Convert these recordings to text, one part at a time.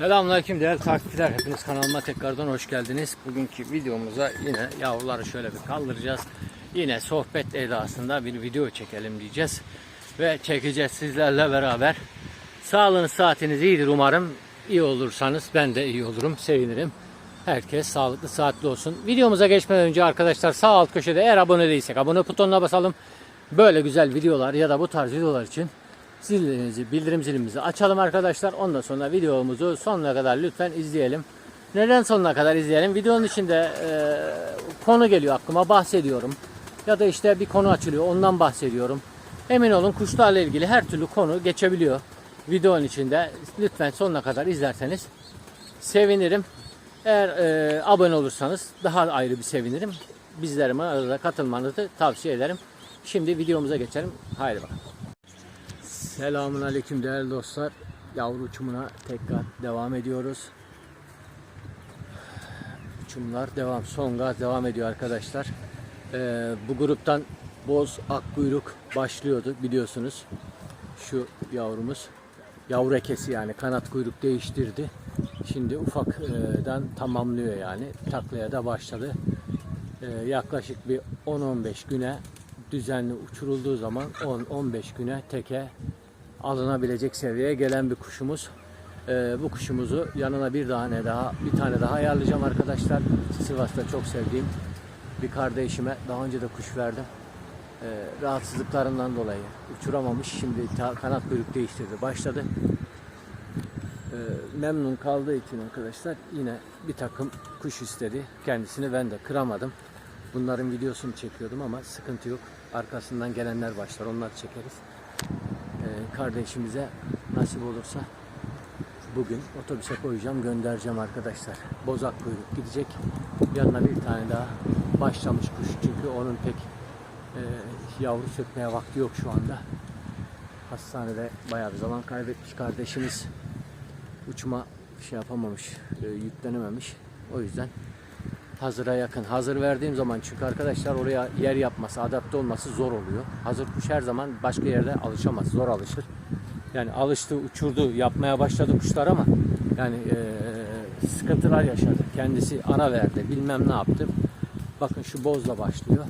Selamünaleyküm değerli takipçiler. Hepiniz kanalıma tekrardan hoş geldiniz. Bugünkü videomuza yine yavruları şöyle bir kaldıracağız. Yine sohbet edasında bir video çekelim diyeceğiz. Ve çekeceğiz sizlerle beraber. Sağlığınız saatiniz iyidir umarım. İyi olursanız ben de iyi olurum. Sevinirim. Herkes sağlıklı saatli olsun. Videomuza geçmeden önce arkadaşlar sağ alt köşede eğer abone değilsek abone butonuna basalım. Böyle güzel videolar ya da bu tarz videolar için zilinizi, bildirim zilimizi açalım arkadaşlar. Ondan sonra videomuzu sonuna kadar lütfen izleyelim. Neden sonuna kadar izleyelim? Videonun içinde e, konu geliyor aklıma bahsediyorum. Ya da işte bir konu açılıyor ondan bahsediyorum. Emin olun kuşlarla ilgili her türlü konu geçebiliyor. Videonun içinde lütfen sonuna kadar izlerseniz sevinirim. Eğer e, abone olursanız daha ayrı bir sevinirim. Bizlerime arada katılmanızı tavsiye ederim. Şimdi videomuza geçelim. Haydi bakalım. Selamun Aleyküm değerli dostlar. Yavru uçumuna tekrar devam ediyoruz. Uçumlar devam. Son gaz devam ediyor arkadaşlar. Ee, bu gruptan boz akkuyruk başlıyordu biliyorsunuz. Şu yavrumuz. Yavru ekesi yani kanat kuyruk değiştirdi. Şimdi ufakdan tamamlıyor yani. Taklaya da başladı. Ee, yaklaşık bir 10-15 güne düzenli uçurulduğu zaman 10-15 güne teke alınabilecek seviyeye gelen bir kuşumuz. Ee, bu kuşumuzu yanına bir tane daha bir tane daha ayarlayacağım arkadaşlar. Sivas'ta çok sevdiğim bir kardeşime daha önce de kuş verdim. Ee, rahatsızlıklarından dolayı uçuramamış. Şimdi kanat kuyruk değiştirdi. Başladı. Ee, memnun kaldığı için arkadaşlar yine bir takım kuş istedi. Kendisini ben de kıramadım. Bunların videosunu çekiyordum ama sıkıntı yok. Arkasından gelenler başlar. Onları çekeriz. Kardeşimize nasip olursa bugün otobüse koyacağım göndereceğim arkadaşlar. Bozak kuyruk gidecek. Yanına bir tane daha başlamış kuş. Çünkü onun pek e, yavru sökmeye vakti yok şu anda. Hastanede bayağı bir zaman kaybetmiş kardeşimiz. Uçma şey yapamamış, e, yüklenememiş. O yüzden hazıra yakın. Hazır verdiğim zaman çünkü arkadaşlar oraya yer yapması, adapte olması zor oluyor. Hazır kuş her zaman başka yerde alışamaz, zor alışır. Yani alıştı, uçurdu, yapmaya başladı kuşlar ama yani eee, sıkıntılar yaşadı. Kendisi ara verdi, bilmem ne yaptı. Bakın şu bozla başlıyor.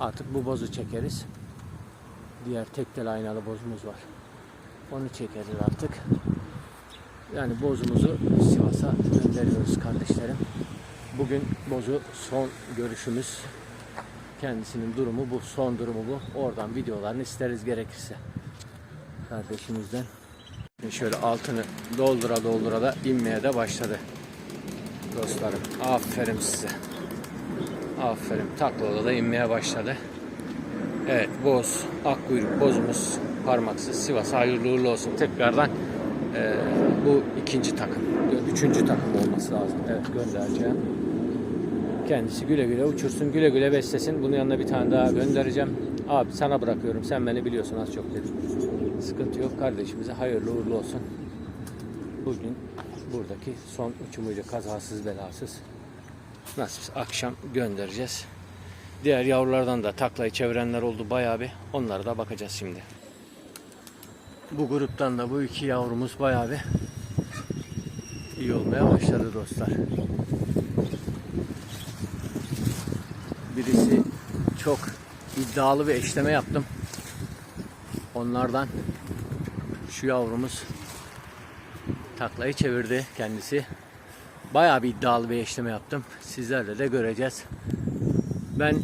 Artık bu bozu çekeriz. Diğer tek tel aynalı bozumuz var. Onu çekeriz artık. Yani bozumuzu Sivas'a gönderiyoruz kardeşlerim. Bugün bozu son görüşümüz. Kendisinin durumu bu, son durumu bu. Oradan videolarını isteriz gerekirse. Kardeşimizden. Şöyle altını doldura doldura da inmeye de başladı. Dostlarım aferin size. Aferin. Taklada da inmeye başladı. Evet boz, akkuyruk bozumuz parmaksız Sivas hayırlı uğurlu olsun. Tekrardan eee, bu ikinci takım. Üçüncü takım olması lazım. Evet göndereceğim. Kendisi güle güle uçursun, güle güle beslesin. Bunun yanına bir tane daha göndereceğim. Abi sana bırakıyorum. Sen beni biliyorsun az çok dedim. Sıkıntı yok. Kardeşimize hayırlı uğurlu olsun. Bugün buradaki son uçumuyla kazasız belasız. Nasip akşam göndereceğiz. Diğer yavrulardan da taklayı çevirenler oldu bayağı bir. Onlara da bakacağız şimdi. Bu gruptan da bu iki yavrumuz bayağı bir iyi olmaya başladı dostlar. Birisi çok iddialı bir eşleme yaptım. Onlardan şu yavrumuz taklayı çevirdi kendisi. Bayağı bir iddialı bir eşleme yaptım. Sizlerle de göreceğiz. Ben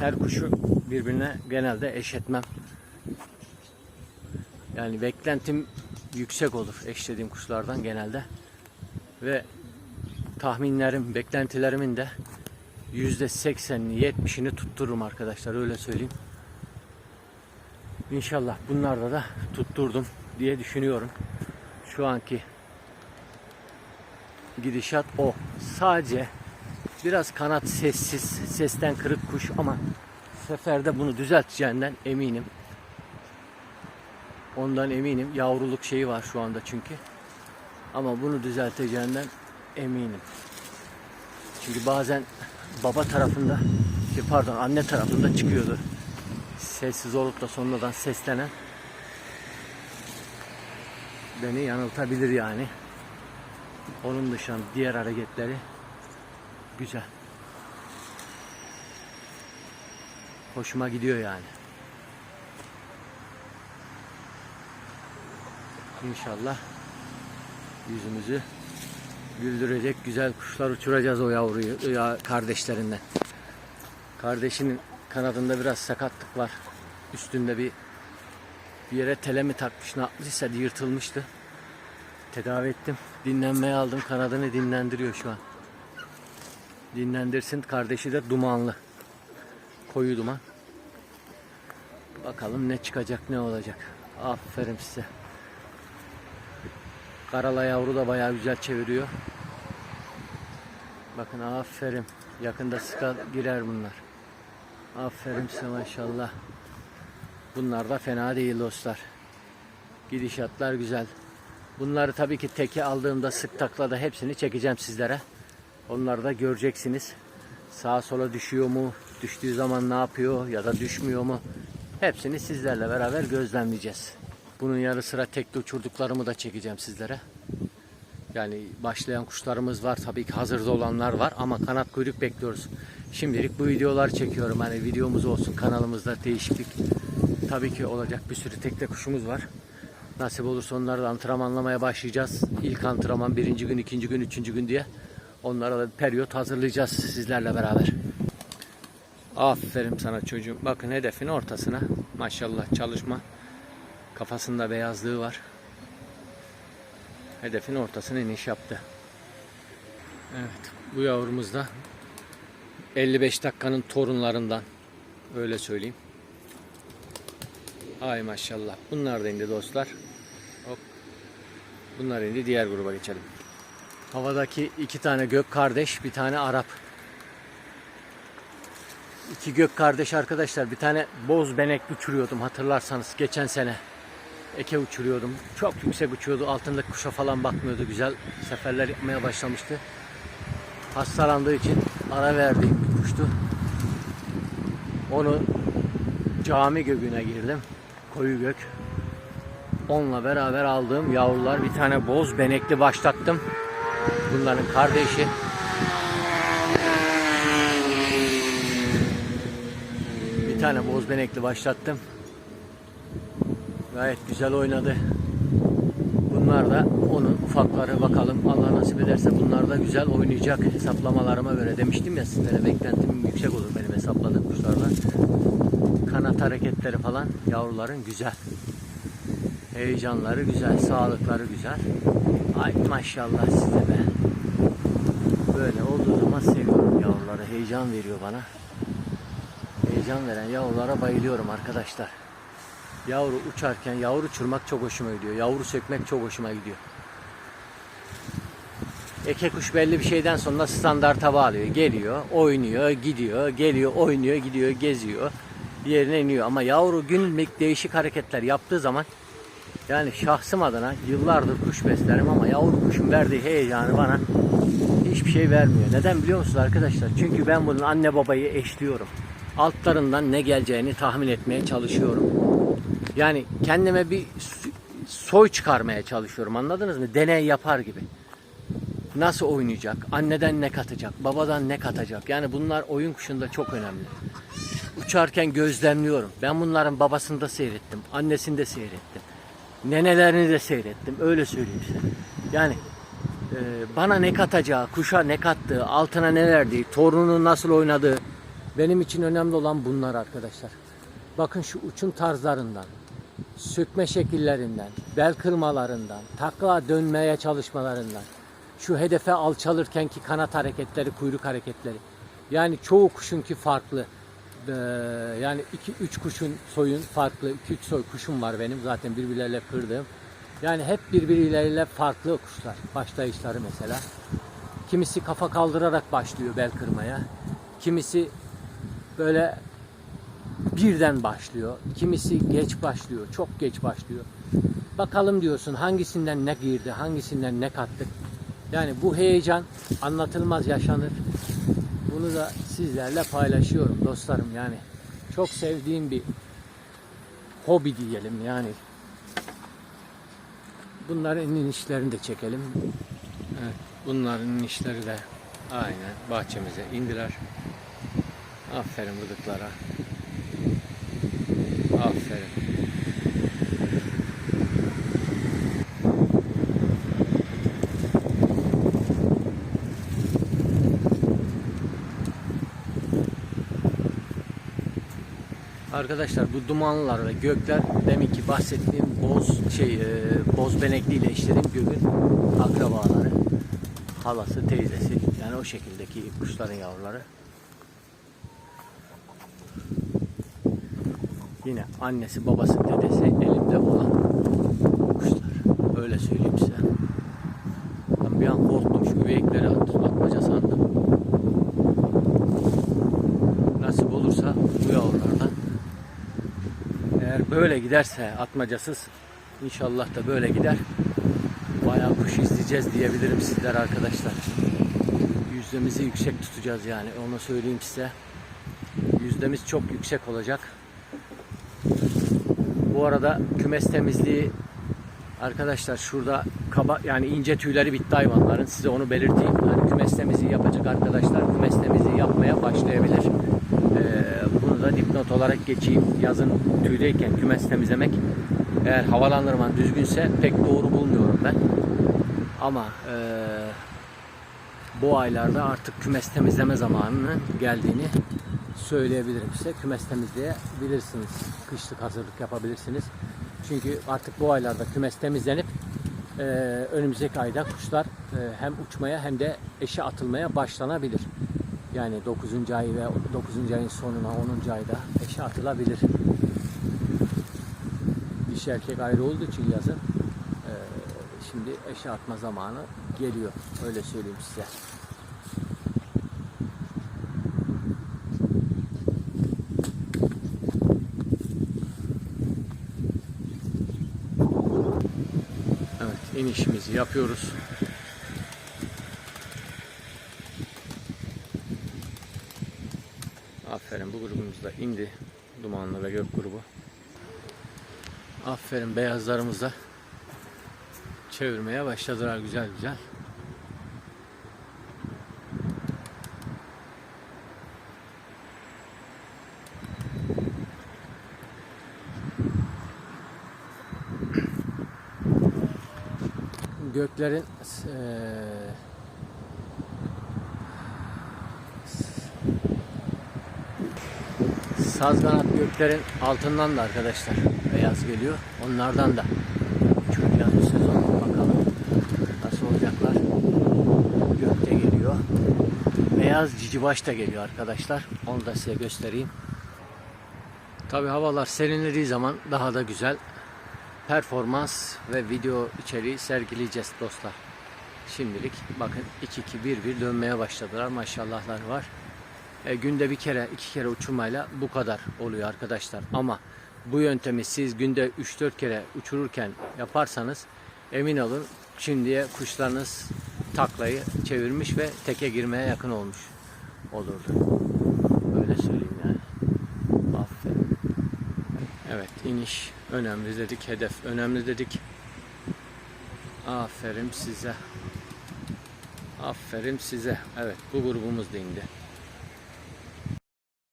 her kuşu birbirine genelde eş etmem. Yani beklentim yüksek olur eşlediğim kuşlardan genelde. Ve tahminlerim, beklentilerimin de yüzde seksenini, yetmişini tuttururum arkadaşlar öyle söyleyeyim. İnşallah bunlarda da tutturdum diye düşünüyorum. Şu anki gidişat o. Sadece biraz kanat sessiz, sesten kırık kuş ama seferde bunu düzelteceğinden eminim. Ondan eminim. Yavruluk şeyi var şu anda çünkü. Ama bunu düzelteceğinden eminim. Çünkü bazen baba tarafında, şey pardon anne tarafında çıkıyordu. Sessiz olup da sonradan seslenen beni yanıltabilir yani. Onun dışında diğer hareketleri güzel. Hoşuma gidiyor yani. İnşallah yüzümüzü güldürecek güzel kuşlar uçuracağız o yavruyu ya kardeşlerinden. Kardeşinin kanadında biraz sakatlık var. Üstünde bir bir yere tele mi takmış ne yapmışsa yırtılmıştı. Tedavi ettim. Dinlenmeye aldım. Kanadını dinlendiriyor şu an. Dinlendirsin. Kardeşi de dumanlı. Koyu duman. Bakalım ne çıkacak ne olacak. Aferin size. Karala yavru da bayağı güzel çeviriyor. Bakın aferin. Yakında sıka girer bunlar. Aferin size maşallah. Bunlar da fena değil dostlar. Gidişatlar güzel. Bunları tabii ki teke aldığımda sık taklada hepsini çekeceğim sizlere. Onları da göreceksiniz. Sağa sola düşüyor mu? Düştüğü zaman ne yapıyor ya da düşmüyor mu? Hepsini sizlerle beraber gözlemleyeceğiz. Bunun yarı sıra tekli uçurduklarımı da çekeceğim sizlere. Yani başlayan kuşlarımız var tabii ki hazırda olanlar var ama kanat kuyruk bekliyoruz. Şimdilik bu videolar çekiyorum. Hani videomuz olsun kanalımızda değişiklik tabii ki olacak bir sürü tekne kuşumuz var. Nasip olursa onları da antrenmanlamaya başlayacağız. İlk antrenman birinci gün, ikinci gün, üçüncü gün diye. Onlara da bir periyot hazırlayacağız sizlerle beraber. Aferin sana çocuğum. Bakın hedefin ortasına. Maşallah çalışma. Kafasında beyazlığı var. Hedefin ortasına iniş yaptı. Evet bu yavrumuz da 55 dakikanın torunlarından. Öyle söyleyeyim. Ay maşallah. Bunlar da indi dostlar. Hop. Bunlar indi. Diğer gruba geçelim. Havadaki iki tane gök kardeş, bir tane Arap. İki gök kardeş arkadaşlar. Bir tane boz benek uçuruyordum hatırlarsanız geçen sene. Eke uçuruyordum. Çok yüksek uçuyordu. Altındaki kuşa falan bakmıyordu. Güzel seferler yapmaya başlamıştı. Hastalandığı için ara verdiğim bir kuştu. Onu cami göğüne girdim. Koyu gök. Onunla beraber aldığım yavrular bir tane boz benekli başlattım. Bunların kardeşi. Bir tane boz benekli başlattım. Gayet güzel oynadı. Bunlar da onun ufakları bakalım Allah nasip ederse bunlar da güzel oynayacak hesaplamalarıma göre demiştim ya sizlere beklentim yüksek olur benim hesapladığım kuşlarla. Kanat hareketleri falan yavruların güzel. Heyecanları güzel, sağlıkları güzel. Ay maşallah size be. Böyle olduğu zaman seviyorum yavruları. Heyecan veriyor bana. Heyecan veren yavrulara bayılıyorum arkadaşlar. Yavru uçarken yavru uçurmak çok hoşuma gidiyor. Yavru sökmek çok hoşuma gidiyor. Eke kuş belli bir şeyden sonra standarta bağlıyor. Geliyor, oynuyor, gidiyor, geliyor, oynuyor, gidiyor, geziyor. Yerine iniyor. Ama yavru günlük değişik hareketler yaptığı zaman yani şahsım adına yıllardır kuş beslerim ama yavru kuşun verdiği heyecanı bana hiçbir şey vermiyor. Neden biliyor musunuz arkadaşlar? Çünkü ben bunun anne babayı eşliyorum. Altlarından ne geleceğini tahmin etmeye çalışıyorum. Yani kendime bir soy çıkarmaya çalışıyorum anladınız mı? Deney yapar gibi. Nasıl oynayacak? Anneden ne katacak? Babadan ne katacak? Yani bunlar oyun kuşunda çok önemli. Uçarken gözlemliyorum. Ben bunların babasını da seyrettim. Annesini de seyrettim. Nenelerini de seyrettim. Öyle söyleyeyim size. Yani e, bana ne katacağı, kuşa ne kattığı, altına ne verdiği, torununu nasıl oynadığı benim için önemli olan bunlar arkadaşlar. Bakın şu uçum tarzlarından, sökme şekillerinden, bel kırmalarından, takla dönmeye çalışmalarından, şu hedefe alçalırken ki kanat hareketleri, kuyruk hareketleri. Yani çoğu kuşunki farklı. Ee, yani 2-3 kuşun soyun farklı. 2-3 soy kuşum var benim zaten birbirleriyle kırdığım. Yani hep birbirleriyle farklı kuşlar. Başlayışları mesela. Kimisi kafa kaldırarak başlıyor bel kırmaya. Kimisi böyle birden başlıyor. Kimisi geç başlıyor. Çok geç başlıyor. Bakalım diyorsun hangisinden ne girdi, hangisinden ne kattık. Yani bu heyecan anlatılmaz yaşanır. Bunu da sizlerle paylaşıyorum dostlarım yani. Çok sevdiğim bir hobi diyelim yani. Bunların inişlerini de çekelim. Evet, bunların işleri de aynen bahçemize indiler. Aferin bıdıklara. Aferin. Arkadaşlar bu dumanlar ve gökler demin ki bahsettiğim boz şey e, boz benekli ile gökün akrabaları. Halası, teyzesi yani o şekildeki kuşların yavruları. Yine annesi, babası, dedesi elimde olan kuşlar. Öyle söyleyeyim size. Ben bir an korktum şu üveyikleri at, atmaca sandım. Nasip olursa bu yavrulardan eğer böyle giderse atmacasız inşallah da böyle gider. Bayağı kuş izleyeceğiz diyebilirim sizler arkadaşlar. Yüzdemizi yüksek tutacağız yani onu söyleyeyim size. Yüzdemiz çok yüksek olacak. Bu arada kümes temizliği arkadaşlar şurada kaba yani ince tüyleri bitti hayvanların. Size onu belirteyim. Yani kümes temizliği yapacak arkadaşlar kümes temizliği yapmaya başlayabilir. Ee, bunu da dipnot olarak geçeyim. Yazın tüydeyken kümes temizlemek eğer havalandırman düzgünse pek doğru bulmuyorum ben. Ama eee, bu aylarda artık kümes temizleme zamanının geldiğini söyleyebilirim size. Kümes temizleyebilirsiniz. Kışlık hazırlık yapabilirsiniz. Çünkü artık bu aylarda kümes temizlenip eee, önümüzdeki ayda kuşlar eee, hem uçmaya hem de eşe atılmaya başlanabilir. Yani 9. ay ve 9. ayın sonuna 10. ayda eşe atılabilir. Dişi erkek ayrı olduğu için yazın eee, şimdi eşe atma zamanı geliyor. Öyle söyleyeyim size. Evet inişimizi yapıyoruz. Aferin bu grubumuz da indi. Dumanlı ve gök grubu. Aferin beyazlarımız çevirmeye başladılar güzel güzel. Göklerin eee Sazganat göklerin altından da arkadaşlar beyaz geliyor. Onlardan da çok yaz bu sezon bakalım nasıl olacaklar. Gökte geliyor. Beyaz cicibaş da geliyor arkadaşlar. Onu da size göstereyim. Tabi havalar serinlediği zaman daha da güzel performans ve video içeriği sergileyeceğiz dostlar. Şimdilik bakın 2-2-1-1 dönmeye başladılar. Maşallahlar var. E, günde bir kere iki kere uçurmayla bu kadar oluyor arkadaşlar. Ama bu yöntemi siz günde 3-4 kere uçururken yaparsanız emin olun şimdiye kuşlarınız taklayı çevirmiş ve teke girmeye yakın olmuş olurdu. Öyle söyleyeyim yani. Aferin. Evet iniş önemli dedik. Hedef önemli dedik. Aferin size. Aferin size. Evet bu grubumuz da indi.